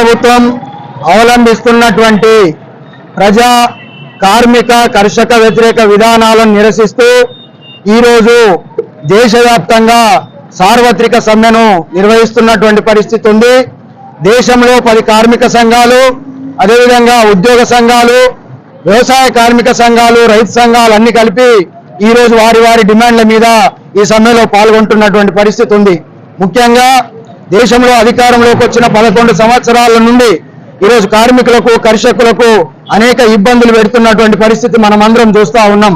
ప్రభుత్వం అవలంబిస్తున్నటువంటి ప్రజా కార్మిక కర్షక వ్యతిరేక విధానాలను నిరసిస్తూ ఈరోజు దేశవ్యాప్తంగా సార్వత్రిక సమ్మెను నిర్వహిస్తున్నటువంటి పరిస్థితి ఉంది. దేశంలో పది కార్మిక సంఘాలు అదేవిధంగా ఉద్యోగ సంఘాలు వ్యవసాయ కార్మిక సంఘాలు రైతు సంఘాలు అన్ని కలిపి ఈ రోజు వారి వారి డిమాండ్ల మీద ఈ సమ్మెలో పాల్గొంటున్నటువంటి పరిస్థితి ఉంది. ముఖ్యంగా దేశంలో అధికారంలోకి వచ్చిన పదకొండు సంవత్సరాల నుండి ఈరోజు కార్మికులకు కర్షకులకు అనేక ఇబ్బందులు పెడుతున్నటువంటి పరిస్థితి మనమందరం చూస్తూ చూస్తా ఉన్నాం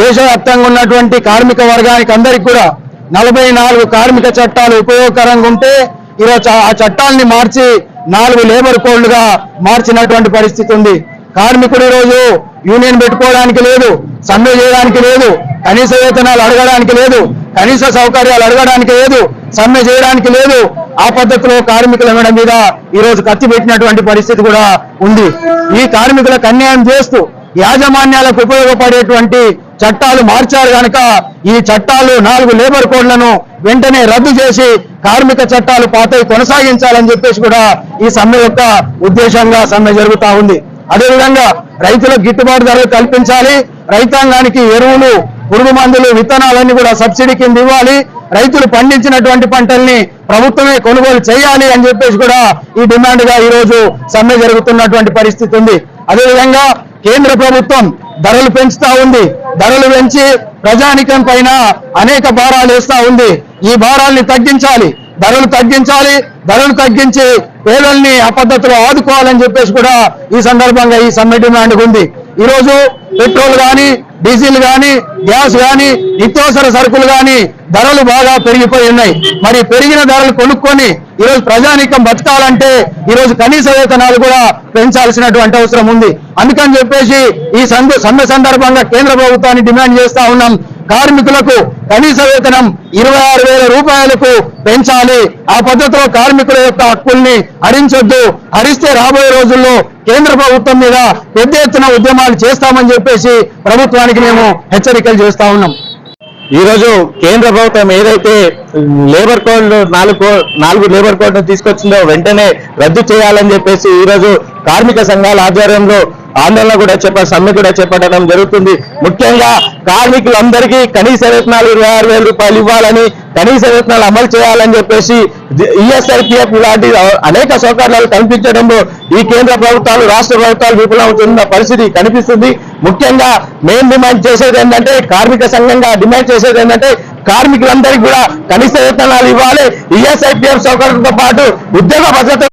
దేశవ్యాప్తంగా ఉన్నటువంటి కార్మిక వర్గానికి అందరికి కూడా నలభై నాలుగు కార్మిక చట్టాలు ఉపయోగకరంగా ఉంటే ఈరోజు ఆ- ఆ చట్టాలని మార్చి నాలుగు లేబర్ కోడ్లుగా మార్చినటువంటి పరిస్థితి ఉంది. కార్మికుడు ఈరోజు యూనియన్ పెట్టుకోవడానికి లేదు సమ్మె చేయడానికి లేదు కనీస వేతనాలు అడగడానికి లేదు కనీస సౌకర్యాలు అడగడానికి లేదు సమ్మె చేయడానికి లేదు. ఆ పద్ధతిలో కార్మికుల మేడం మీద ఈరోజు కత్తి పెట్టినటువంటి పరిస్థితి కూడా ఉంది. ఈ కార్మికులకు అన్యాయం చేస్తూ యాజమాన్యాలకు ఉపయోగపడేటువంటి చట్టాలు మార్చారు కనుక ఈ చట్టాలు నాలుగు లేబర్ కోడ్లను వెంటనే రద్దు చేసి కార్మిక చట్టాలు పాతవి కొనసాగించాలని చెప్పేసి కూడా ఈ సమ్మె యొక్క ఉద్దేశంగా సమ్మె జరుగుతా ఉంది. అదేవిధంగా రైతులకు గిట్టుబాటు ధరలు కల్పించాలి. రైతాంగానికి ఎరువులు పురుగు మందులు విత్తనాలన్నీ కూడా సబ్సిడీ కింద ఇవ్వాలి. రైతులు పండించినటువంటి పంటల్ని ప్రభుత్వమే కొనుగోలు చేయాలి అని చెప్పేసి కూడా ఈ డిమాండ్గా ఈ సమ్మె జరుగుతున్నటువంటి పరిస్థితి ఉంది. అదేవిధంగా కేంద్ర ప్రభుత్వం ధరలు పెంచుతా ఉంది. ధరలు పెంచి ప్రజానికం పైన అనేక భారాలు వేస్తా ఉంది. ఈ భారాల్ని తగ్గించాలి. ధరలు తగ్గించాలి ధరలు తగ్గించి పేదల్ని ఆ పద్ధతిలో ఆదుకోవాలని చెప్పేసి కూడా ఈ సందర్భంగా ఈ సమ్మె డిమాండ్ ఉంది. ఈరోజు పెట్రోల్ కానీ డీజిల్ కానీ గ్యాస్ కానీ నిత్యావసర సరుకులు కానీ ధరలు బాగా పెరిగిపోయి ఉన్నాయి. మరి పెరిగిన ధరలు కొనుక్కొని ఈరోజు ప్రజానీకం బతకాలంటే ఈరోజు కనీస వేతనాలు కూడా పెంచాల్సినటువంటి అవసరం ఉంది. అందుకని చెప్పేసి ఈ సంద సమ్మె సందర్భంగా కేంద్ర ప్రభుత్వాన్ని డిమాండ్ చేస్తా ఉన్నాం. కార్మికులకు కనీస వేతనం ఇరవై ఆరు వేల రూపాయలకు పెంచాలి. ఆ పద్ధతిలో కార్మికుల యొక్క హక్కుల్ని హరించొద్దు. హరిస్తే రాబోయే రోజుల్లో కేంద్ర ప్రభుత్వం మీద పెద్ద ఎత్తున ఉద్యమాలు చేస్తామని చెప్పేసి ప్రభుత్వానికి మేము హెచ్చరికలు చేస్తా ఉన్నాం. ఈ రోజు కేంద్ర ప్రభుత్వం ఏదైతే లేబర్ కోడ్ నాలుగు నాలుగు లేబర్ కోడ్ తీసుకొచ్చిందో వెంటనే రద్దు చేయాలని చెప్పేసి ఈ రోజు కార్మిక సంఘాల ఆధ్వర్యంలో ఆందోళన కూడా చెప్ప సమ్మె కూడా చేపట్టడం జరుగుతుంది. ముఖ్యంగా కార్మికులందరికీ కనీస వేతనాలు ఇరవై ఆరు వేల రూపాయలు ఇవ్వాలని కనీస వేతనాలు అమలు చేయాలని చెప్పేసి ఈఎస్ఐపిఎఫ్ లాంటి అనేక సౌకర్యాలు కనిపించడంలో ఈ కేంద్ర ప్రభుత్వాలు రాష్ట్ర ప్రభుత్వాలు విఫలమవుతున్న పరిస్థితి కనిపిస్తుంది. ముఖ్యంగా మేము డిమాండ్ చేసేది ఏంటంటే కార్మిక సంఘంగా డిమాండ్ చేసేది ఏంటంటే కార్మికులందరికీ కూడా కనీస వేతనాలు ఇవ్వాలి. ఈఎస్ఐపిఎఫ్ సౌకర్యంతో పాటు ఉద్యోగ భద్రత